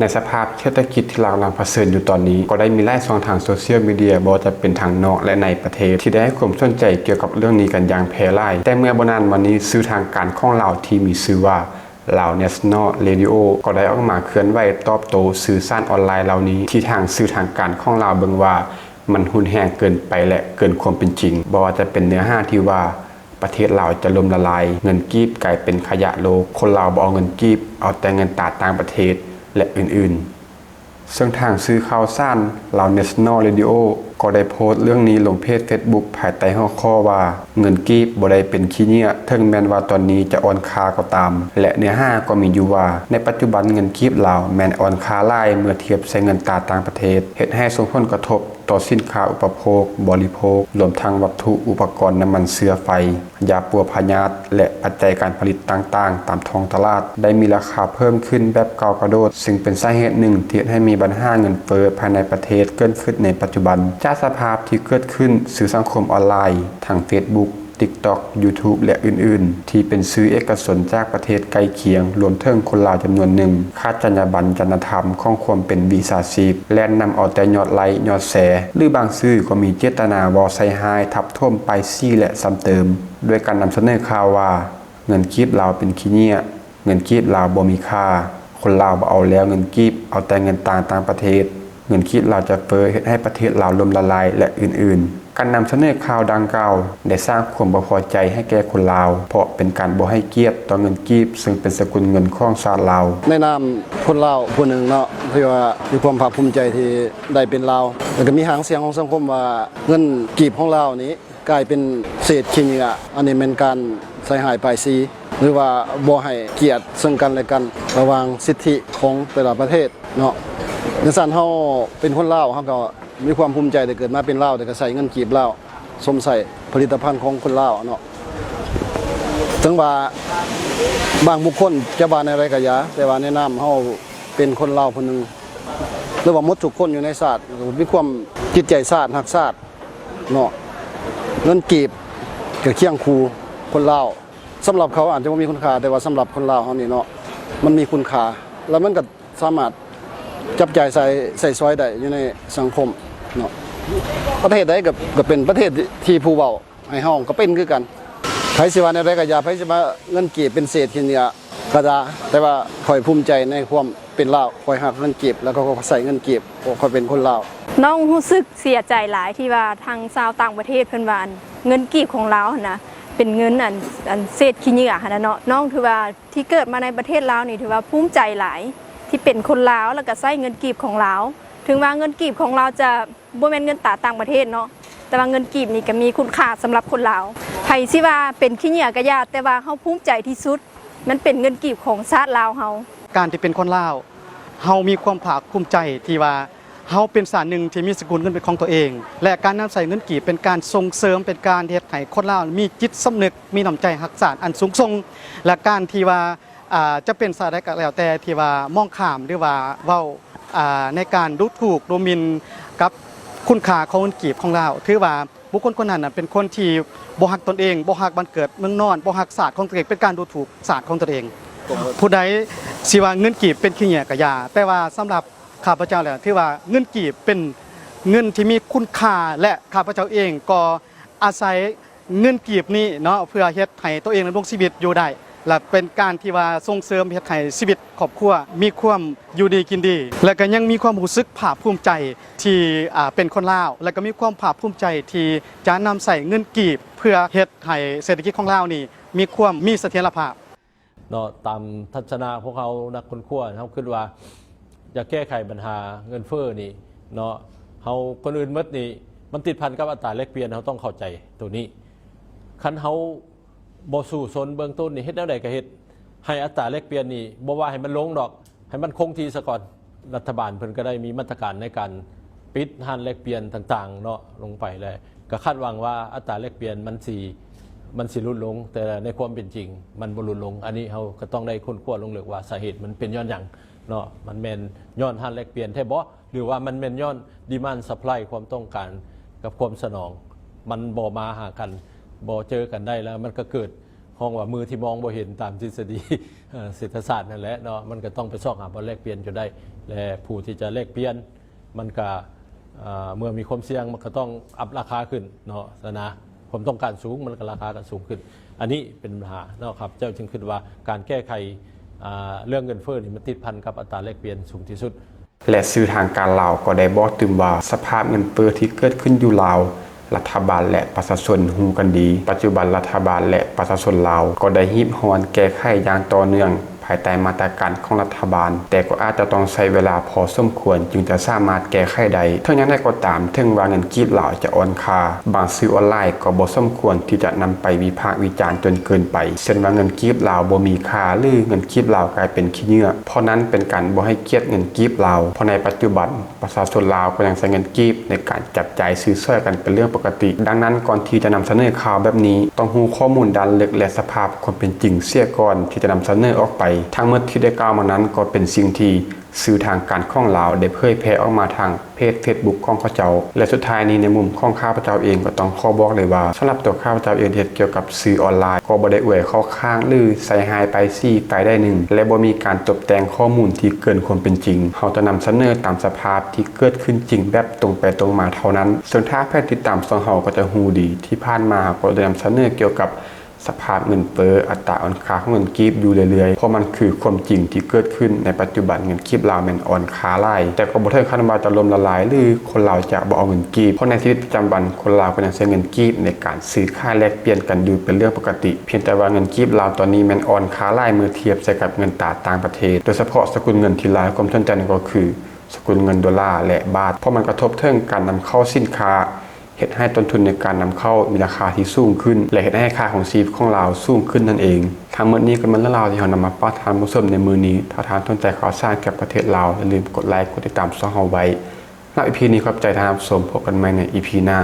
ในสภาพเศรษฐกิจที่เรากำลังเผชิญอยู่ตอนนี้ ก็ได้มีไล่ช่องทางโซเชียลมีเดียบ่จะเป็นทางนอกและในประเทศ ที่ได้ให้ความสนใจเกี่ยวกับเรื่องนี้กันอย่างแพร่หลายแต่เมื่อบนานวันนี้สื่อทางการของเราที่มีชื่อว่าลาว National Radio ก็ได้ออกมาเคลื่อนไหวตอบโต้สื่อสารออนไลน์เหล่านี้ ที่ทางสื่อทางการของเราวเบิ่งว่า มันหุนแห้งเกินไปและเกินความเป็นจริงบ่ว่าจะเป็นเนื้อหาที่ว่าประเทศลาจะล่มละลาย เงินกีบกลายเป็นขยะโลกคนลาบ่เอาเงินกีบเอาแต่เงินตราต่างประเทศ และอื่นๆซึ่งทางซื้อข่าวสั้นลาว National Radio ก็ได้โพสต์เรื่องนี้ลงเพจ Facebook ภายใต้หัวข้อว่า เงินกีบบ่ได้เป็นขี้เนี่ยถึงแม้นว่าตอนนี้จะอ่อนค่าก็ตาม และเนื้อหาก็มีอยู่ว่า ในปัจจุบันเงินกีบลาวแม้นอ่อนค่าหลายเมื่อเทียบใช้เงินตราต่างประเทศเฮ็ดให้ส่งผลกระทบต่อสินค้าอุปโภค บริโภค รวมทั้งวัตถุอุปกรณ์น้ำมันเชื้อไฟ ยาปัวพยาธิและปัจจัยการผลิตต่างๆ ตามท้องตลาด ได้มีราคาเพิ่มขึ้นแบบก้าวกระโดด ซึ่งเป็นสาเหตุหนึ่งที่ให้มีปัญหาเงินเฟ้อภายในประเทศเกิดขึ้นในปัจจุบันจากสภาพที่เกิดขึ้นสื่อสังคมออนไลน์ทาง Facebook TikTok YouTube และอื่นๆ ที่เป็นซื้อเอกชนจากประเทศใกล้เคียง รวมถึงคนลาวจำนวนหนึ่งค่าจรรยาบรรณจรรยธรรมของความเป็นวีซ่าชีพ และนำเอาแต่ยอดไลค์ยอดแส หรือบางซื้อก็มีเจตนาวอไซไฮทับท่วมไปซี่และซ้ำเติม ด้วยการนำเสนอข่าวว่า เงินกีบลาวเป็นขี้เนี่ยเงินกีบลาวบ่มีค่า คนลาวบ่เอาแล้วเงินกีบเอาแต่เงินต่างต่างประเทศ เงินคิดเราจะเฟ้อเฮ็ดให้ประเทศเราล่มละลายและอื่นๆ การนำเสนอข่าวดังกล่าวได้สร้างความบ่พอใจให้แก่คนลาว เพราะเป็นการบ่ให้เกียรติต่อเงินกีบ ซึ่งเป็นสกุลเงินของชาติลาวในนามคนลาวผู้หนึ่งเนาะที่ว่ามีความภาคภูมิใจที่ได้เป็นลาวแล้วก็มีหางเสียงของสังคมว่าเงินกีบของลาวนี้กลายเป็นเศษขี้เหงื่ออันนี้เป็นการใส่หายปลายซีหรือว่าบ่ให้เกียรติซึ่งกันและกันระหว่างสิทธิของแต่ละประเทศเนาะ ในสันเฮาเป็นคนลาวเฮาก็มีความภูมิใจได้เกิดมาเป็นลาวแต่ก็ใส่เงินกีบลาวสมใส่ผลิตภัณฑ์ของคนลาวเนาะถึงว่าบางบุคคลจะบาในอะไรก็ยาแต่ว่าแนะนำเฮาเป็นคนลาวคนหนึงหรือว่ามดทุกคนอยู่ในศาสตร์มีความจิตใจศาสตร์หักศาสตร์เนาะเงินกีบกับเคียงครูคนลาวสำหรับเขาอาจจะบ่มีคุณค่าแต่ว่าสำหรับคนลาวเฮานี่เนาะมันมีคุณค่าแล้วมันก็สามารถ จับจ่ายใส่ใส่ซอยได้อยู่ในสังคมเนาะประเทศใดก็ก็เป็นประเทศที่ผู้เว้าให้เฮาก็เป็นคือกันไผสิว่าในไรก็อย่าไผสิว่าเงินเกีบเป็นเศษขี้เหนี่ยก็ได้แต่ว่าคอยภูมิใจในความเป็นลาวคอยหักเงินเกีบแล้วก็ใส่เงินเกีบโอ้คอยเป็นคนลาวน้องรู้สึกเสียใจหลายที่ว่าทางชาวต่างประเทศเพิ่นว่านเงินกีบของเราหั่นะเป็นเงินอันอันเศษขี้เหงื่อนะเนาะน้องถือว่าที่เกิดมาในประเทศลาวนี่ถือว่าภูมิใจหลาย เป็นคนลาวแล้วก็ใช้เงินกีบของลาว ถึงว่าเงินกีบของเราจะบ่แม่นเงินตราต่างประเทศเนาะแต่ว่าเงินกีบนี่ก็มีคุณค่าสำหรับคนลาวไผสิว่าเป็นขี้เหงื่อก็ยาแต่ว่าเฮาภูมิใจที่สุด มันเป็นเงินกีบของชาติลาวเฮาการที่เป็นคนลาวเฮามีความภาคภูมิใจที่ว่าเฮาเป็นสารหนึ่งที่มีสกุลเงินเป็นของตัวเอง และการนำใส่เงินกีบเป็นการส่งเสริมเป็นการเฮ็ดให้คนลาวมีจิตสำนึกมีน้ำใจรักษาอันสูงส่งและการที่ว่า จะเป็นสารใดก็แล้วแต่ที่ว่ามองข้ามหรือว่าเว้าอ่าในการดูถูกดูหมินกับคุณค่าของเงินกีบของเราถือว่าบุคคลคนนั้นเป็นคนที่บ่ฮักตนเองบ่ฮักบ้านเกิดเมืองนอนบ่ฮักศาสตร์ของตัวเองเป็นการดูถูกศาสตร์ของตัวเอง ผู้ใดสิว่าเงินกีบเป็นขี้เหร่กะยา แต่ว่าสำหรับข้าพเจ้าแล้วที่ว่าเงินกีบเป็นเงินที่มีคุณค่าและข้าพเจ้าเองก็อาศัยเงินกีบนี้เนาะเพื่อเฮ็ดให้ตัวเองดำรงชีวิตอยู่ได้ และเป็นการที่ว่าส่งเสริมเฮ็ดให้ชีวิตครอบครัวมีความอยู่ดีกินดี และก็ยังมีความรู้สึกภาคภูมิใจที่เป็นคนลาว และก็มีความภาคภูมิใจที่จะนำใส่เงินกีบ เพื่อเฮ็ดให้เศรษฐกิจของลาวนี่ มีความมีเสถียรภาพเนาะตามทัศนะพวกเขานักคนขั้วเขาคิดว่าจะแก้ไขปัญหาเงินเฟ้อนี่เนาะเขาคนอื่นมดนี่มันติดพันกับอัตราแลกเปลี่ยนเขาต้องเข้าใจตัวนี้คันเขา บ่สู่สนเบื้องต้นนี่เฮ็ดแนวใดก็เฮ็ดให้อัตราแลกเปลี่ยนนี่บ่ว่าให้มันลงดอก ให้มันคงที่ซะก่อนรัฐบาลเพิ่นก็ได้มีมาตรการในการปิดห้านแลกเปลี่ยนต่างๆเนาะลงไปเลยก็คาดหวังว่าอัตราแลกเปลี่ยนมันสิมันสิลดลง แต่ในความเป็นจริง มันบ่ลดลง อันนี้เขาก็ต้องได้ค้นคว้าลงลึกว่าสาเหตุมันเป็นย้อนหยังเนาะมันแม่นย้อนหันแลกเปลี่ยนแท้บ่หรือว่ามันแม่นย้อนดีมานซัพพลายความต้องการกับความสนอง มันบ่มาหากัน บ่เจอกันได้แล้ว มันก็เกิดห้องว่ามือที่มองบ่เห็นตามทฤษฎีเศรษฐศาสตร์นั่นแหละเนาะมันก็ต้องไปซอกหาบ่แลกเปลี่ยนจนได้ และผู้ที่จะเลขเปลี่ยนมันก็เมื่อมีความเสี่ยงมันก็ต้องอัพราคาขึ้นเนาะนะผมต้องการสูงมันก็ราคาก็สูงขึ้น อันนี้เป็นปัญหาเนาะครับเจ้าจึงคิดว่าการแก้ไขเรื่องเงินเฟ้อนี่มันติดพันกับอัตราแลกเปลี่ยนสูงที่สุด และสื่อทางการลาวก็ได้บอกตื่มว่าสภาพเงินเฟ้อที่เกิดขึ้นอยู่ลาว รัฐบาลและประชาชนฮู้กันดี ปัจจุบันรัฐบาลและประชาชนลาวก็ได้ฮิบฮอนแก้ไขอย่างต่อเนื่อง ภายใต้มาตรการของรัฐบาล แต่ก็อาจจะต้องใช้เวลาพอสมควร จึงจะสามารถแก้ไขได้ทั้งนี้นได้ก็ตามถึงว่าเงินกีบลาจะอ่อนค่าบางสื่อออนไลน์ก็บ่สมควรที่จะนำไปวิพากษ์วิจารณ์จนเกินไปเช่นว่าเงินกีบเหล่าบ่มีค่าหรือเงินกีบเหล่ากลายเป็นขี้เหื่อเพราะนั้นเป็นการบ่ให้เกียรติเงินกีบเหล่าเพราะในปัจจุบันประชาชนลาวก็ยังใช้เงินกีบในการจับจ่ายซื้อช่วยกันเป็นเรื่องปกติ ดังนั้นก่อนที่จะนำเสนอข่าวแบบนี้ ต้องรู้ข้อมูลด้านลึกและสภาพความเป็นจริงเสียก่อนที่จะนำเสนอออกไปทั้งหมดที่ได้กล่าวมานั้นก็เป็นสิ่งที่สื่อทางการข้องลาวได้เผยแพร่ออกมาทางเพจ Facebook ของเขาเจ้า และสุดท้ายนี้ในมุมของข้าพเจ้าเองก็ต้องขอบอกเลยว่าสำหรับตัวข้าพเจ้าเองที่เกี่ยวกับสื่อออนไลน์ ก็บ่ได้อวยเข้าข้างหรือใส่หายไปซี่ไปได้หนึ่งและบ่มีการตบแต่งข้อมูลที่เกินความเป็นจริงเราจะนำเสนอตามสภาพที่เกิดขึ้นจริงแบบตรงไปตรงมาเท่านั้น ส่วนถ้าแพทย์ติดตามซองเฮาก็จะฮู้ดีที่ผ่านมาก็ได้นำเสนอเกี่ยวกับ สภาพเงินเฟ้ออัตราอ่อนค่าของเงินกีบอยู่เรื่อยๆ เพราะมันคือความจริงที่เกิดขึ้นในปัจจุบันเงินกีบลาวแม่นอ่อนค่าหลายแต่ก็บ่ถึงขั้นว่าจะลมละลายหรือคนลาวจะบ่เอาเงินกีบเพราะในชีวิตประจำวันคนลาวก็ยังใช้เงินกีบในการซื้อค่าแลกเปลี่ยนกันอยู่เป็นเรื่องปกติ เพียงแต่ว่าเงินกีบลาวตอนนี้แม่นอ่อนค่าหลายเมื่อเทียบใส่กับเงินตราต่างประเทศ โดยเฉพาะสกุลเงินที่หลายความสนใจก็คือ สกุลเงินดอลลาร์และบาทเพราะมันกระทบถึงการนำเข้าสินค้า เหตุให้ต้นทุนในการนำเข้ามีราคาที่สูงขึ้น และเหตุให้ค่าของซีฟของเราสูงขึ้นนั่นเอง ทั้งหมดนี้ก็เป็นเรื่องราวที่เรานำมาป้าทานผู้ชมในมือนี้ ถ้าทานสนใจข่าวสารเกี่ยวกับประเทศลาวอย่าลืมกดไลค์กดติดตามช่องเราไว้ในอีพีนี้ขอบใจทานผู้ชมพบกันใหม่ในอีพีหน้า